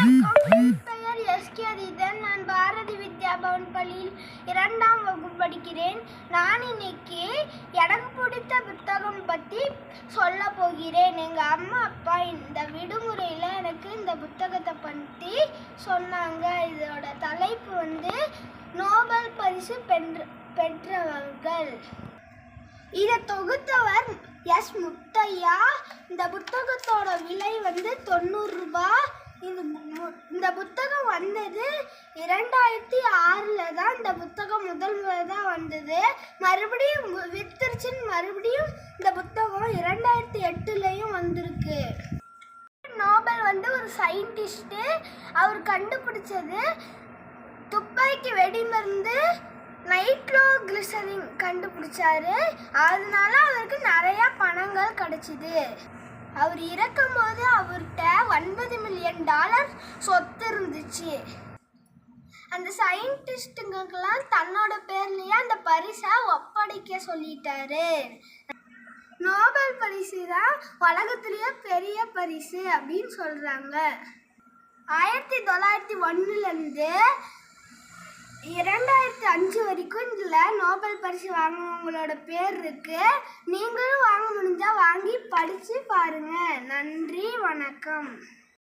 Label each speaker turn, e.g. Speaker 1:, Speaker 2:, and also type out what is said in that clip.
Speaker 1: வணக்கம் பெயர் S K அதீதன் நான் பாரதி வித்யா பவன் பள்ளியில் இரண்டாம் வகுப்பு படிக்கிறேன். நான் இன்னைக்கு எனக்கு பிடித்த புத்தகம் பற்றி சொல்ல போகிறேன். எங்கள் அம்மா அப்பா இந்த விடுமுறையில் எனக்கு இந்த புத்தகத்தை பற்றி சொன்னாங்க. இதோட தலைப்பு வந்து நோபல் பரிசு பெற்ற பெற்றவர்கள். இதை தொகுத்தவர் எஸ் முத்தையா. இந்த புத்தகத்தோட விலை வந்து தொண்ணூறுரூபா இது இந்த இரண்டாயிரத்தி ஆறில் தான் இந்த புத்தகம் முதல் முறை தான் வந்தது. மறுபடியும் வி- வித்துருச்சுன்னு மறுபடியும் இந்த புத்தகம் இரண்டாயிரத்தி எட்டுலேயும் வந்திருக்கு. நோபல் வந்து ஒரு சயின்டிஸ்ட்டு அவர் கண்டுபிடிச்சது துப்பாக்கி வெடிமருந்து நைட்ரோ கிளிசரின் கண்டுபிடிச்சாரு. அதனால அவருக்கு நிறையா பணங்கள் கிடைச்சிது. அவர் இறக்கும்போது அவர்கிட்ட ஒன்பது மில்லியன் டாலர் சொத்து இருந்துச்சு. அந்த சயின்டிஸ்ட்டுங்களுக்கெல்லாம் தன்னோட பேர்லேயே அந்த பரிசை ஒப்படைக்க சொல்லிட்டாரு. நோபல் பரிசு தான் உலகத்திலேயே பெரிய பரிசு அப்படின்னு சொல்கிறாங்க ஆயிரத்தி தொள்ளாயிரத்தி ஒன்றுலேருந்து இரண்டாயிரத்தி அஞ்சு வரைக்கும் இதில் நோபல் பரிசு வாங்கினவங்களோட பேர் இருக்கு. நீங்களும் வாங்க முடிஞ்சால் வாங்கி படித்து பாருங்கள் நன்றி வணக்கம்.